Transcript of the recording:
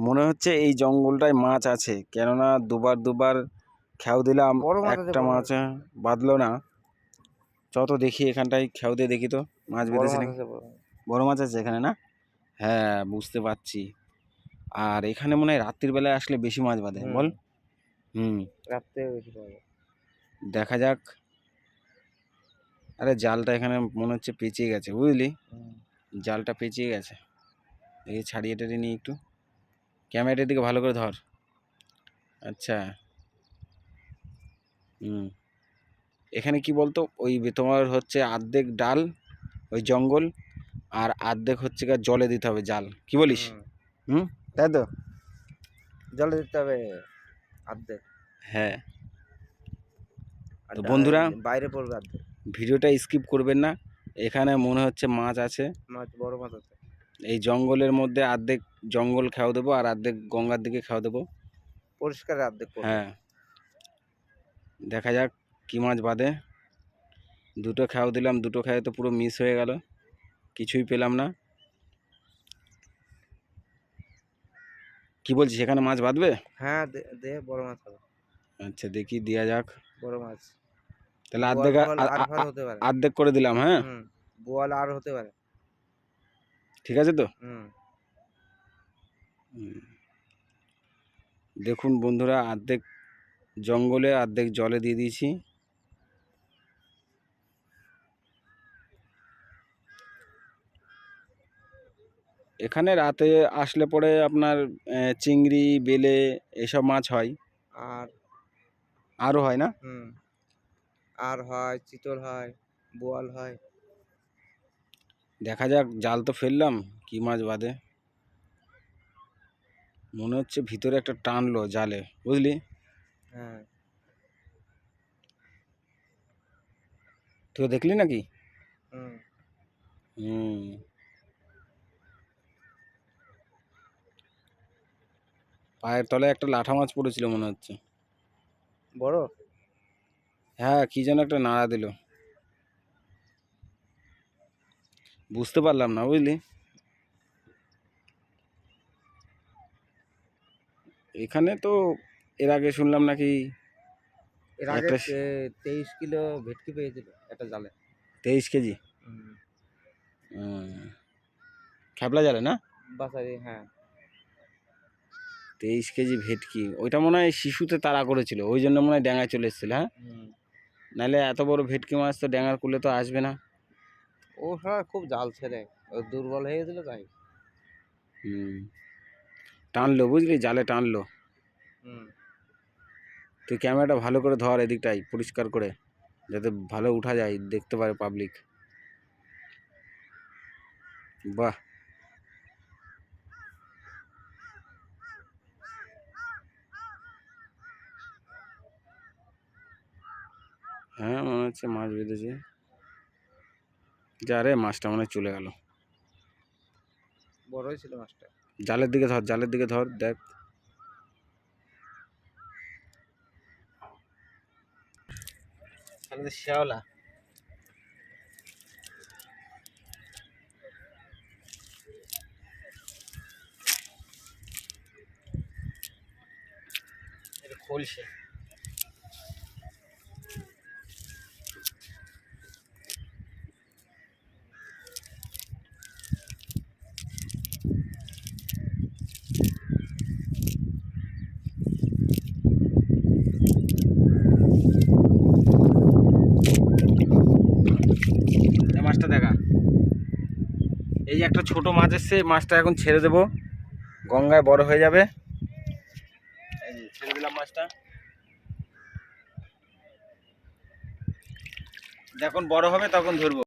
মনে হচ্ছে এই জঙ্গলটায় মাছ আছে। কেননা দুবার দুবার খেও দিলাম একটা মাছ বাঁধলো না। যত দেখি এখানটায় খেও দিয়ে দেখি তো মাছ বেঁধেছে নাকি? বড় মাছ। আছে এখানে না? হ্যাঁ বুঝতে পারছি। আর এখানে মনে হয় রাত্রির বেলায় আসলে বেশি মাছ বাঁধে বল। হুম। রাত্রে বেশি। দেখা যাক। আরে জালটা এখানে মনে হচ্ছে পেঁচিয়ে গেছে বুঝলি? জালটা পেঁচিয়ে গেছে। দেখি ছাড়িয়ে টাড়িয়ে নিই একটু। ক্যামেরাটার দিকে ভালো করে ধর। আচ্ছা। হুম। এখানে কি বলতো? ওই তোমার হচ্ছে আর্ধেক ডাল ওই জঙ্গল আর অর্ধেক হচ্ছে গিয়ে জলে দিতে হবে জাল। কি বলিস? হুম। তাই তো? জলে দিতে হবে অর্ধেক হ্যাঁ। তো বন্ধুরা বাইরে পড়বে অর্ধেক ভিডিওটা স্কিপ করবেন না। এখানে মনে হচ্ছে মাছ আছে। মাছ বড় মাছ আছে। এই জঙ্গলের মধ্যে অর্ধেক জঙ্গল খাওয়া দেবো আর অর্ধেক গঙ্গার দিকে খাওয়া দেবো। পরিষ্কার অর্ধেক হ্যাঁ। দেখা যাক কি মাছ বাদে দুটো খাও দিলাম দুটো খাওয়া তো পুরো মিস হয়ে গেল। কিছুই পেলাম না। কি বলছি এখানে মাছ বাঁধবে? হ্যাঁ দে বড় মাছ হবে। আচ্ছা দেখি দেওয়া যাক। বড় মাছ। তাহলে বোয়াল অর্ধেক করে দিলাম হ্যাঁ? বোয়াল আর হতে পারে। ঠিক আছে তো? হুম। দেখুন বন্ধুরা অর্ধেক জঙ্গলে অর্ধেক জলে দিয়ে দিয়েছি। এখানে রাতে আসলে পরে আপনার চিংড়ি বেলে এসব মাছ হয়। আর আরও হয় না? আর হয় চিতল হয় বোয়াল হয়। দেখা যাক জাল তো ফেললাম কি মাছ বাদে। মনে হচ্ছে ভিতরে একটা টানলো জালে বুঝলি? হ্যাঁ। তুই দেখলি নাকি? হুম। পায়ের তলায় একটা লাঠা মাছ পড়েছিল মনে হচ্ছে। বড়? হ্যাঁ কি যেন একটা নাড়া দিল। বুঝতে পারলাম না বুঝলি? এখানে তো এর আগে শুনলাম নাকি এর আগে একটা তে- তেইশ কিলো ভেটকি পেয়েছিল একটা জালে। তেইশ কেজি। খ্যাপলা জালে না? বাসারি হ্যাঁ। তেইশ কেজি ভেটকি। ওইটা মনে হয় শিশুতে তাড়া করেছিল ওই জন্য মনে হয় ড্যাঙায় চলে এসেছিল হ্যাঁ? হুম। নাহলে এত বড় ভেটকি মাছ তো ড্যাঙার কুলে তো আসবে না। ও সারা খুব জাল ছেড়ে ও দুর্বল হয়ে গেছিল তাই। হুম। টানলো বুঝলি? জালে টানলো। তুই ক্যামেরাটা ভালো করে ধর এদিকটাই পরিষ্কার করে যাতে ভালো উঠা যায় দেখতে পারে পাবলিক বাহ! হ্যাঁ মনে হচ্ছে মাছ বেঁধেছে। যা রে মাছটা মনে চলে গেল। বড়ই ছিল মাছটা। জালের দিকে ধর জালের দিকে ধর দেখ। তাহলে শ্যাওলা। এটা খোলসে মাছটা দেখা। এই যে একটা ছোট মাছ এসছে মাছটা এখন ছেড়ে দেব। গঙ্গায় বড় হয়ে যাবে। এই যে ছেড়ে দিলাম মাছটা। যখন বড় হবে তখন ধরবো।